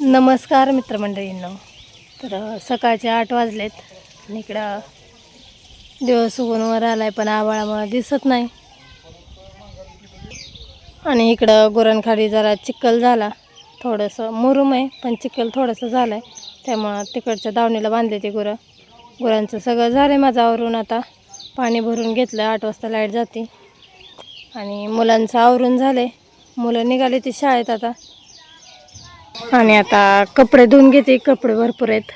नमस्कार मित्रमंडळींनो. तर सकाळचे आठ वाजलेत आणि इकडं दिवस उगूनवर आला आहे पण आभाळामुळे दिसत नाही. आणि इकडं गुरणखाली जरा चिखल झाला. थोडंसं मुरुम आहे पण चिखल थोडंसं झालं आहे त्यामुळं तिकडच्या दावणीला बांधले ते गुरं. गुरांचं सगळं झालं आहे माझं आवरून आता. पाणी भरून घेतलं आठ वाजता लाइट जाते. आणि मुलांचं आवरून झालं आहे मुलं निघाले ती शाळेत आता. आणि आता कपडे धुवून घेते कपडे भरपूर आहेत.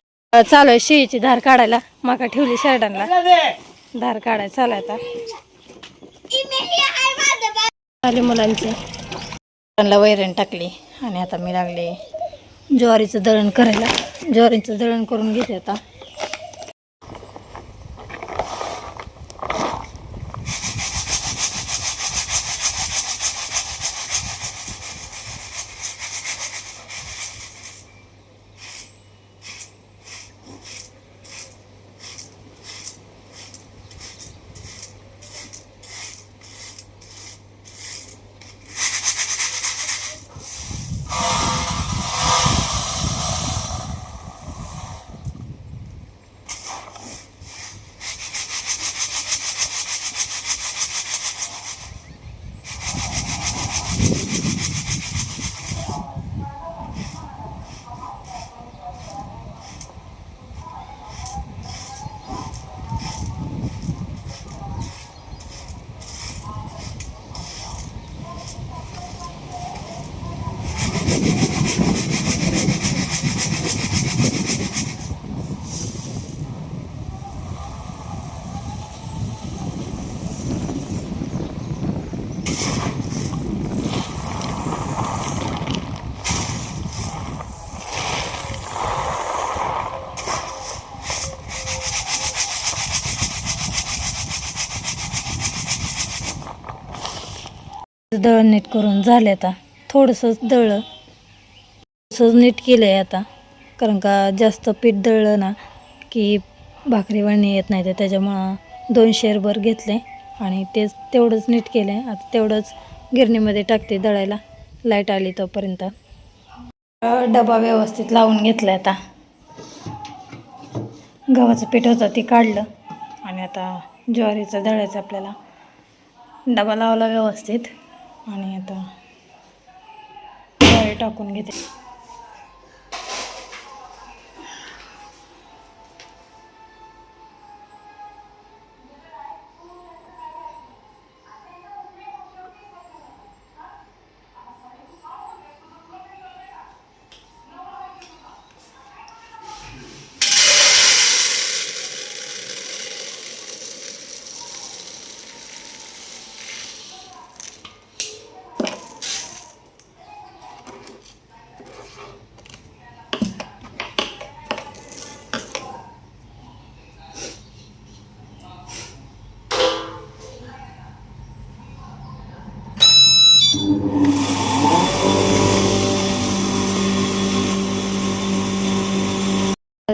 चालू आहे शेळीची धार काढायला. माका ठेवली शर्टांना धार काढायला चालू आहे आता. आले मुलांचे. वैरण टाकली आणि आता मी लागले ज्वारीचं दळण करायला. ज्वारीचं दळण करून घेते आता. दळण नीट करून झाले आता. थोडंसंच दळलं थोडंसंच नीट केलं आहे आता. कारण का जास्त पीठ दळलं ना की भाकरी वळणी येत नाही तर त्याच्यामुळं दोन शेरभर घेतले आणि तेच तेवढंच नीट केलं आहे आता तेवढंच गिरणीमध्ये टाकते दळायला. लाइट आली तोपर्यंत. डबा व्यवस्थित लावून घेतला आता. गव्हाचं पीठ होतं ते काढलं. आणि आता ज्वारीचं दळायचं आपल्याला डबा लावला व्यवस्थित. आणि आता टाकून घेते.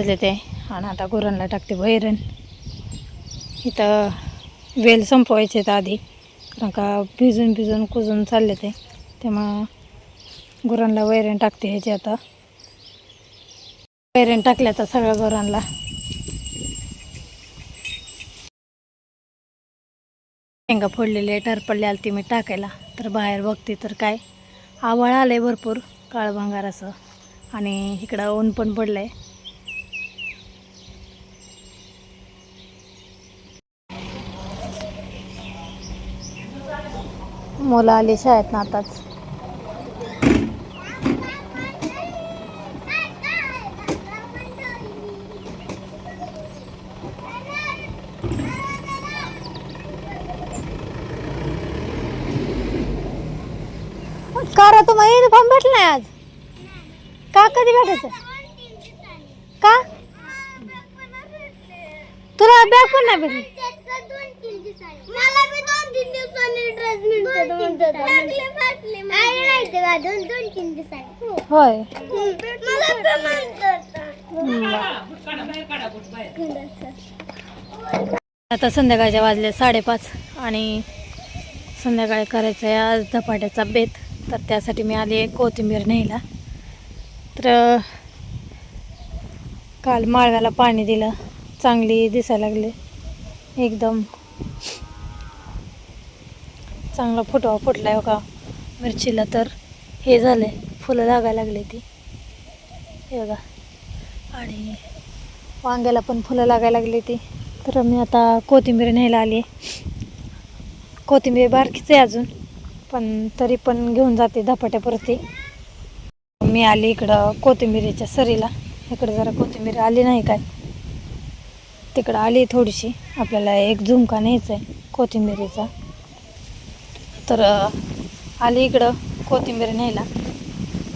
वाजले ते. आणि आता गुरांना टाकते वैरण. इथं वेल संपवायचे आहेत आधी. कारण का भिजून भिजून कुजून चालले ते. त्यामुळं गुरांना वैरण टाकते ह्याचे आता. वैरण टाकल्या आता सगळ्या गुरांना. शेंगा फोडलेले टरपडले आले ती मी टाकायला. तर बाहेर बघते तर काय. आवाळ आलं आहे भरपूर काळभंगार असं. आणि इकडं ऊन पण पडलं आहे मुलं आली शाळेत ना आताच. का रे तुम्हाला युनिफॉर्म भेटला नाही आज? का कधी भेटायचं? का? तुला बॅग पण नाही भेटली. मला तीन दिवसांनी ड्रेस मिळतो नाही ते का दोन दोन तीन दिवसांनी होय. मला पण आता संध्याकाळच्या वाजले साडेपाच आणि संध्याकाळी करायचं आहे आज धपाट्याचा बेत. तर त्यासाठी मी आली आहे कोथिंबीर न्यायला. तर काल माळव्याला पाणी दिलं. चांगली दिसायला लागले. एकदम चांगला फुटवा फुटला आहे का मिरचीला तर हे झाले फुलं लागायला लागले ती. हे बघा. आणि वांग्याला पण फुलं लागायला लागली ती. तर मी आता कोथिंबीर न्यायला आली. कोथिंबीर बारकीच आहे अजून पण तरी पण घेऊन जाते धपाट्यापुरती. मी आली इकडं कोथिंबीरीच्या सरीला. इकडं जरा कोथिंबीर आली नाही काय? तिकडं आली थोडीशी. आपल्याला एक झुमका न्यायचा आहे कोथिंबीरीचा. तर आली इकडं कोथिंबीर न्यायला.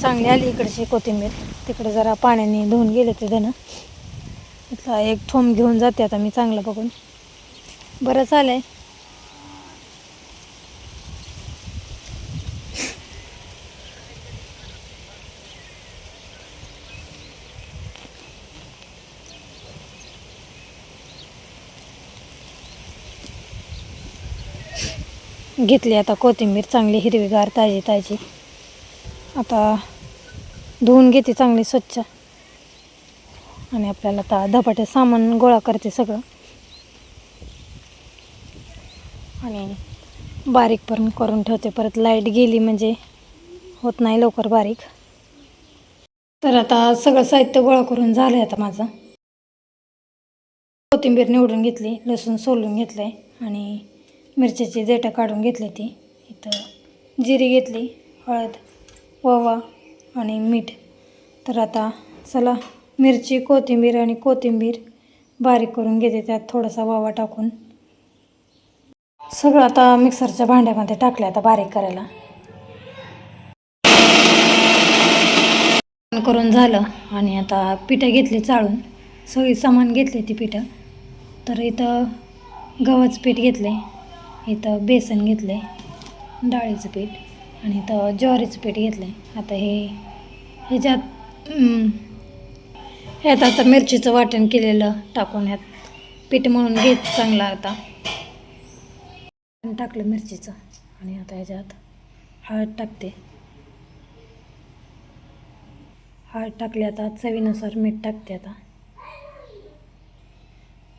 चांगली आली इकडची कोथिंबीर. तिकडं जरा पाण्याने धुवून गेले ते धनं इथला एक थोंब घेऊन जाते आता मी चांगलं बघून. बरं चालेल घेतली आता कोथिंबीर चांगली हिरवीगार ताजी ताजी. आता धुवून घेते चांगली स्वच्छ. आणि आपल्याला आता धपाटे सामान गोळा करते सगळं. आणि बारीक पण करून ठेवते. परत लाइट गेली म्हणजे होत नाही लवकर बारीक. तर आता सगळं साहित्य गोळा करून झालं आहे आता माझं. कोथिंबीर निवडून घेतली लसूण सोलून घेतलं आहे आणि मिरच्याची देठं काढून घेतली ती. इथं जिरी घेतली हळद ओवा आणि मीठ. तर आता चला मिरची कोथिंबीर आणि कोथिंबीर बारीक करून घेते त्यात थोडासा वावा टाकून. सगळं आता मिक्सरच्या भांड्यामध्ये टाकलं आता बारीक करायला. करून झालं आणि आता पिठं घेतली चाळून. सगळी सामान घेतली ती पिठं. तर इथं गव्हाचं पीठ घेतले इथं बेसन घेतले डाळीचं पीठ आणि इथं ज्वारीचं पीठ घेतलं आहे आता हे ह्याच्यात ह्यात आता मिरचीचं वाटण केलेलं टाकून ह्यात पीठ म्हणून घेत चांगलं आता. टाकलं मिरचीचं आणि आता ह्याच्यात हळद टाकते. हळद टाकली आता चवीनुसार मीठ टाकते आता.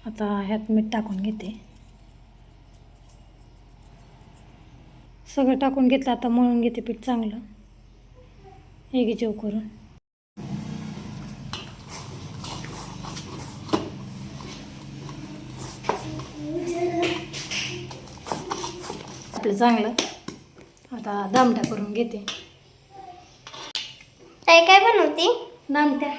आता ह्यात मीठ टाकून घेते. सगळं टाकून घेतलं आता मळून घेते पीठ चांगलं. एक जेव करून. आपलं चांगलं. आता दामट्या करून घेते. काय काय बनवती? दामट्या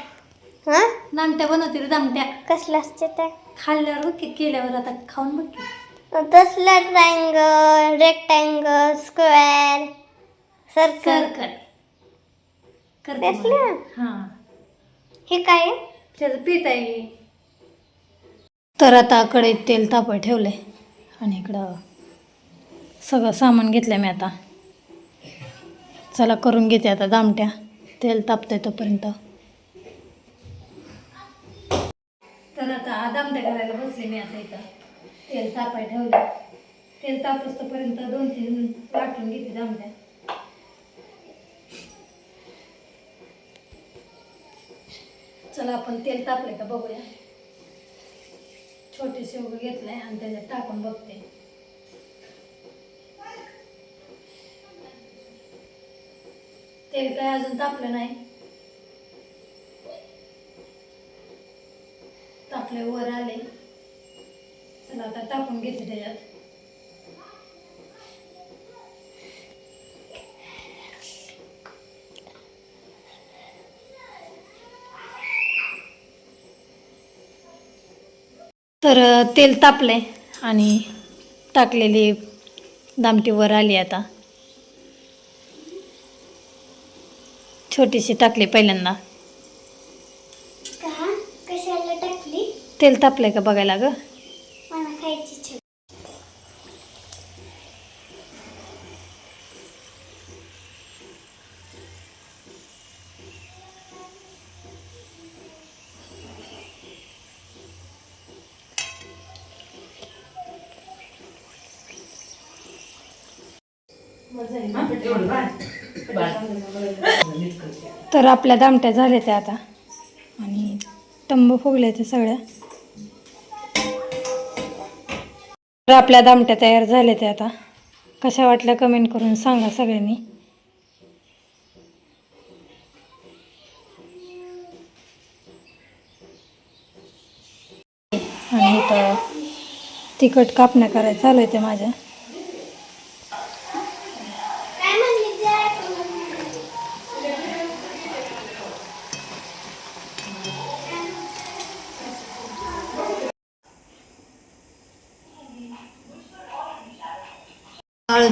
हा? नामट्या बनवतील दामट्या. कसलं असते ते? खाल्ल्यावर बघ की केल्यावर आता खाऊन बघ की. तसलं triangle rectangle square circle circle करते. हां. हे काय? आहे? त्याचं पीठ आहे. तर आता कढईत तेल तापत ठेवलं आणि इकडं सगळं सामान घेतलं मी आता. चला करून घेते आता दामट्या. तेल तापतंय तोपर्यंत. तर आता दामट्या करायला बसले मी आता इथं. तेल तापाय ठेवलं. तेल तापसतोपर्यंत दोन तीन वाटून घेते दामट्या. चला आपण तेल तापले का बघूया. छोटे शेवग घेतलंय आणि त्याच्यात टाकून बघते. तेल काय अजून तापलं नाही. तापले वर आले आता टाकून घेते त्याच्यात तर तेल तापले आणि टाकलेली दामटी वर आली आता. छोटीशी टाकली पहिल्यांदा. का? कशाला टाकली? तेल तापलंय का बघायला ग मला खायची इच्छा. एवढं काय तर आपल्या दामट्या झाल्या त्या आता. आणि तंबू फुगले त्या सगळ्या तर आपल्या दामट्या तयार झाल्या त्या आता. कशा वाटल्या कमेंट करून सांगा सगळ्यांनी. आणि इथं तिखट कापण्या करायचं चालू आहे ते माझ्या.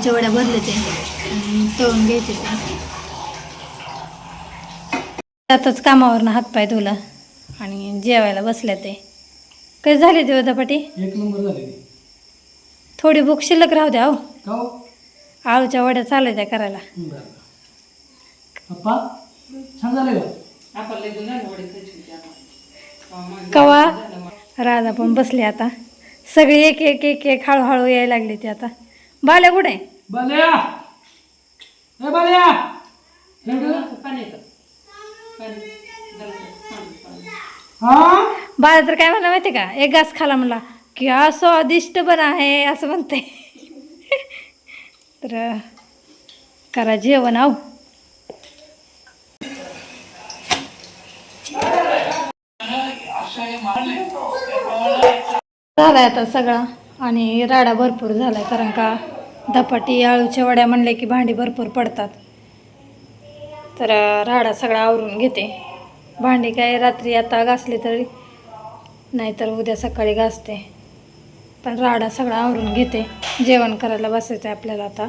आळूच्या वड्या भरले ते आणि तळून घ्यायचे ते. त्यातच कामावरनं हातपाय धुला आणि जेवायला बसल्या ते. कधी झाले ते वदापाटी एक नंबर झाले थोडी भूक शिल्लक राहू द्या हो. हो? आळूच्या वड्या चालू त्या करायला. कवा? राधा पण बसली आता. सगळी एक एक एक एक हळूहळू यायला लागली ती आता. बाल्या कुठे? आहे? बाल्या. ए बाल्या. इकडं. हा? बाळा तर काय म्हणला माहिती का? एक घास खाला म्हणला की स्वादिष्ट पण आहे असं म्हणते. तर करा जेवण आहो झालाय आता सगळा आणि राडा भरपूर झालाय कारण का धपाटी आळूच्या वड्या म्हणले की भांडी भरपूर पडतात. तर राडा सगळा आवरून घेते. भांडी काय रात्री आता घासली तरी नाहीतर उद्या सकाळी घासते. पण राडा सगळा आवरून घेते. जेवण करायला बसायचं आहे आपल्याला आता.